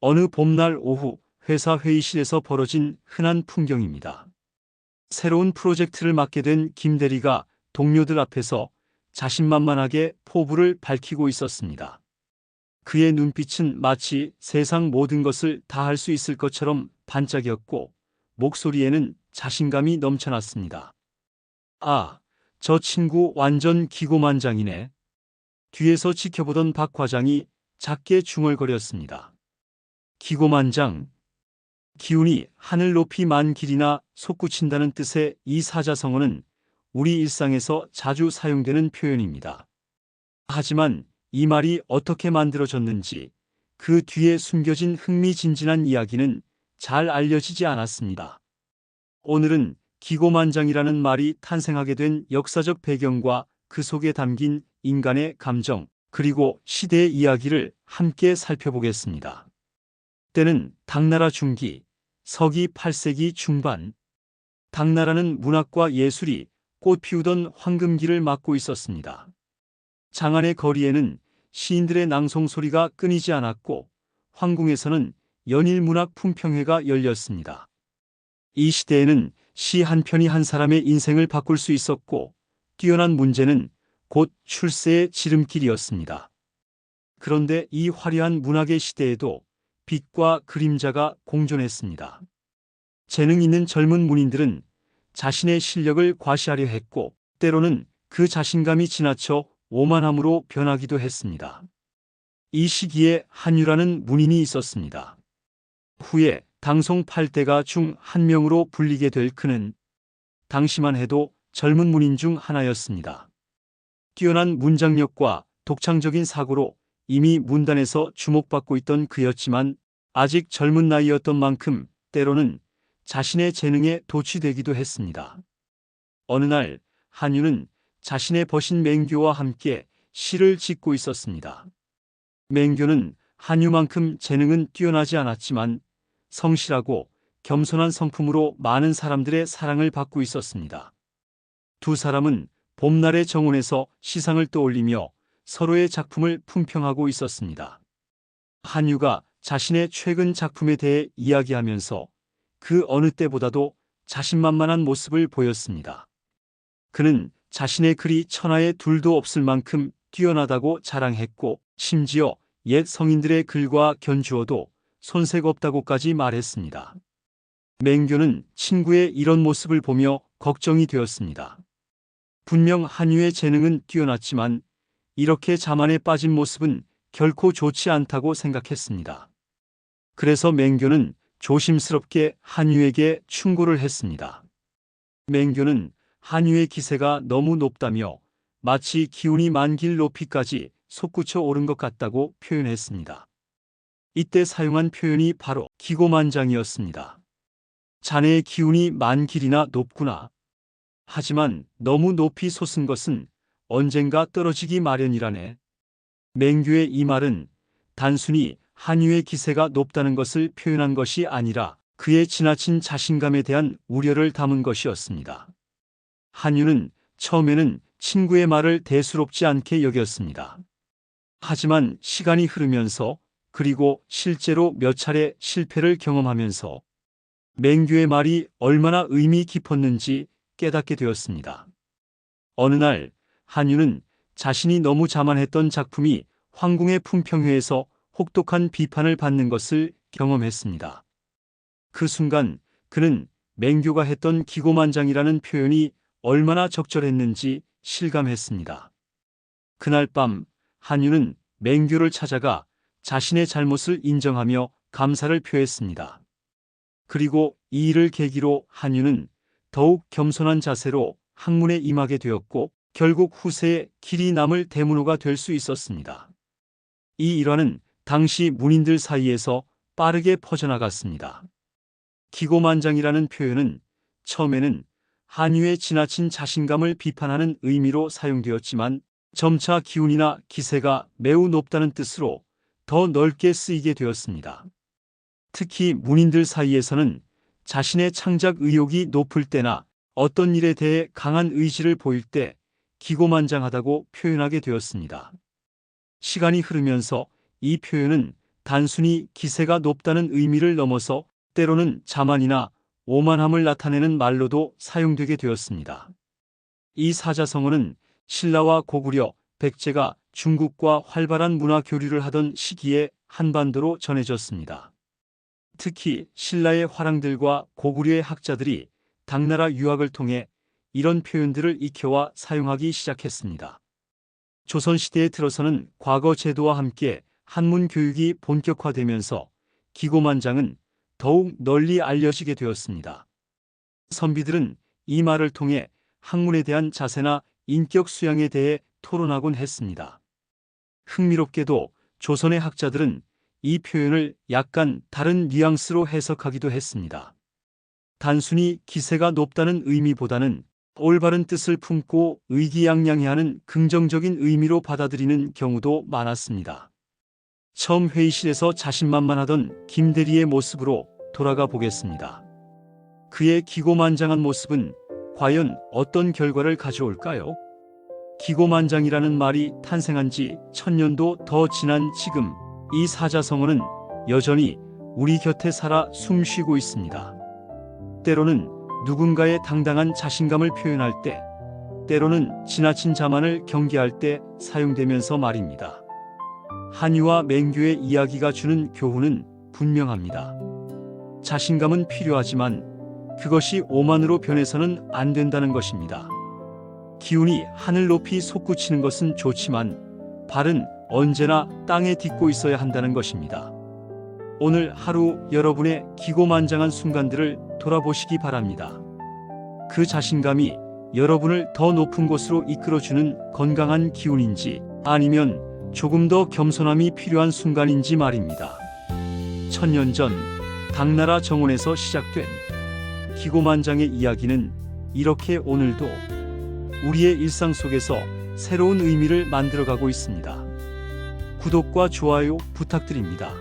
어느 봄날 오후 회사 회의실에서 벌어진 흔한 풍경입니다. 새로운 프로젝트를 맡게 된 김 대리가 동료들 앞에서 자신만만하게 포부를 밝히고 있었습니다. 그의 눈빛은 마치 세상 모든 것을 다 할 수 있을 것처럼 반짝였고 목소리에는 자신감이 넘쳐났습니다. 아, 저 친구 완전 기고만장이네. 뒤에서 지켜보던 박 과장이 작게 중얼거렸습니다. 기고만장. 기운이 하늘 높이 만 길이나 솟구친다는 뜻의 이 사자성어는 우리 일상에서 자주 사용되는 표현입니다. 하지만 이 말이 어떻게 만들어졌는지 그 뒤에 숨겨진 흥미진진한 이야기는 잘 알려지지 않았습니다. 오늘은 기고만장이라는 말이 탄생하게 된 역사적 배경과 그 속에 담긴 인간의 감정, 그리고 시대의 이야기를 함께 살펴보겠습니다. 때는 당나라 중기, 서기 8세기 중반. 당나라는 문학과 예술이 꽃 피우던 황금기를 맞고 있었습니다. 장안의 거리에는 시인들의 낭송 소리가 끊이지 않았고 황궁에서는 연일 문학 품평회가 열렸습니다. 이 시대에는 시 한 편이 한 사람의 인생을 바꿀 수 있었고 뛰어난 문제는 곧 출세의 지름길이었습니다. 그런데 이 화려한 문학의 시대에도 빛과 그림자가 공존했습니다. 재능 있는 젊은 문인들은 자신의 실력을 과시하려 했고 때로는 그 자신감이 지나쳐 오만함으로 변하기도 했습니다. 이 시기에 한유라는 문인이 있었습니다. 후에 당송 8대가 중 한 명으로 불리게 될 그는 당시만 해도 젊은 문인 중 하나였습니다. 뛰어난 문장력과 독창적인 사고로 이미 문단에서 주목받고 있던 그였지만 아직 젊은 나이였던 만큼 때로는 자신의 재능에 도취되기도 했습니다. 어느 날 한유는 자신의 버신 맹교와 함께 시를 짓고 있었습니다. 맹교는 한유만큼 재능은 뛰어나지 않았지만 성실하고 겸손한 성품으로 많은 사람들의 사랑을 받고 있었습니다. 두 사람은 봄날의 정원에서 시상을 떠올리며 서로의 작품을 품평하고 있었습니다. 한유가 자신의 최근 작품에 대해 이야기하면서 그 어느 때보다도 자신만만한 모습을 보였습니다. 그는 자신의 글이 천하에 둘도 없을 만큼 뛰어나다고 자랑했고 심지어 옛 성인들의 글과 견주어도 손색 없다고까지 말했습니다. 맹교는 친구의 이런 모습을 보며 걱정이 되었습니다. 분명 한유의 재능은 뛰어났지만 이렇게 자만에 빠진 모습은 결코 좋지 않다고 생각했습니다. 그래서 맹교는 조심스럽게 한유에게 충고를 했습니다. 맹교는 한유의 기세가 너무 높다며 마치 기운이 만길 높이까지 솟구쳐 오른 것 같다고 표현했습니다. 이때 사용한 표현이 바로 기고만장이었습니다. 자네의 기운이 만 길이나 높구나. 하지만 너무 높이 솟은 것은 언젠가 떨어지기 마련이라네. 맹규의 이 말은 단순히 한유의 기세가 높다는 것을 표현한 것이 아니라 그의 지나친 자신감에 대한 우려를 담은 것이었습니다. 한유는 처음에는 친구의 말을 대수롭지 않게 여겼습니다. 하지만 시간이 흐르면서 그리고 실제로 몇 차례 실패를 경험하면서 맹규의 말이 얼마나 의미 깊었는지 깨닫게 되었습니다. 어느 날 한유는 자신이 너무 자만했던 작품이 황궁의 품평회에서 혹독한 비판을 받는 것을 경험했습니다. 그 순간 그는 맹교가 했던 기고만장이라는 표현이 얼마나 적절했는지 실감했습니다. 그날 밤 한유는 맹교를 찾아가 자신의 잘못을 인정하며 감사를 표했습니다. 그리고 이 일을 계기로 한유는 더욱 겸손한 자세로 학문에 임하게 되었고 결국 후세에 길이 남을 대문호가 될 수 있었습니다. 이 일화는 당시 문인들 사이에서 빠르게 퍼져나갔습니다. 기고만장이라는 표현은 처음에는 한유의 지나친 자신감을 비판하는 의미로 사용되었지만 점차 기운이나 기세가 매우 높다는 뜻으로 더 넓게 쓰이게 되었습니다. 특히 문인들 사이에서는 자신의 창작 의욕이 높을 때나 어떤 일에 대해 강한 의지를 보일 때 기고만장하다고 표현하게 되었습니다. 시간이 흐르면서 이 표현은 단순히 기세가 높다는 의미를 넘어서 때로는 자만이나 오만함을 나타내는 말로도 사용되게 되었습니다. 이 사자성어는 신라와 고구려, 백제가 중국과 활발한 문화 교류를 하던 시기에 한반도로 전해졌습니다. 특히 신라의 화랑들과 고구려의 학자들이 당나라 유학을 통해 이런 표현들을 익혀와 사용하기 시작했습니다. 조선시대에 들어서는 과거 제도와 함께 한문 교육이 본격화되면서 기고만장은 더욱 널리 알려지게 되었습니다. 선비들은 이 말을 통해 학문에 대한 자세나 인격 수양에 대해 토론하곤 했습니다. 흥미롭게도 조선의 학자들은 이 표현을 약간 다른 뉘앙스로 해석하기도 했습니다. 단순히 기세가 높다는 의미보다는 올바른 뜻을 품고 의기양양해하는 긍정적인 의미로 받아들이는 경우도 많았습니다. 처음 회의실에서 자신만만하던 김대리의 모습으로 돌아가 보겠습니다. 그의 기고만장한 모습은 과연 어떤 결과를 가져올까요? 기고만장이라는 말이 탄생한 지 천년도 더 지난 지금 이 사자성어는 여전히 우리 곁에 살아 숨쉬고 있습니다. 때로는 누군가의 당당한 자신감을 표현할 때, 때로는 지나친 자만을 경계할 때 사용되면서 말입니다. 한유와 맹교의 이야기가 주는 교훈은 분명합니다. 자신감은 필요하지만 그것이 오만으로 변해서는 안 된다는 것입니다. 기운이 하늘 높이 솟구치는 것은 좋지만 발은 언제나 땅에 딛고 있어야 한다는 것입니다. 오늘 하루 여러분의 기고만장한 순간들을 돌아보시기 바랍니다. 그 자신감이 여러분을 더 높은 곳으로 이끌어주는 건강한 기운인지 아니면 조금 더 겸손함이 필요한 순간인지 말입니다. 천년 전 당나라 정원에서 시작된 기고만장의 이야기는 이렇게 오늘도 우리의 일상 속에서 새로운 의미를 만들어가고 있습니다. 구독과 좋아요 부탁드립니다.